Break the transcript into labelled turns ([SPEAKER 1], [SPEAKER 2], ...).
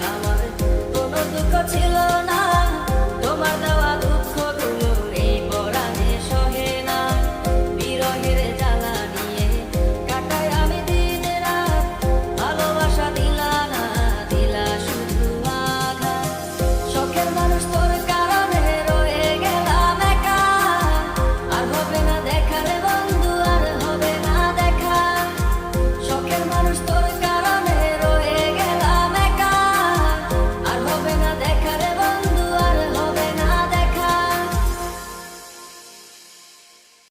[SPEAKER 1] না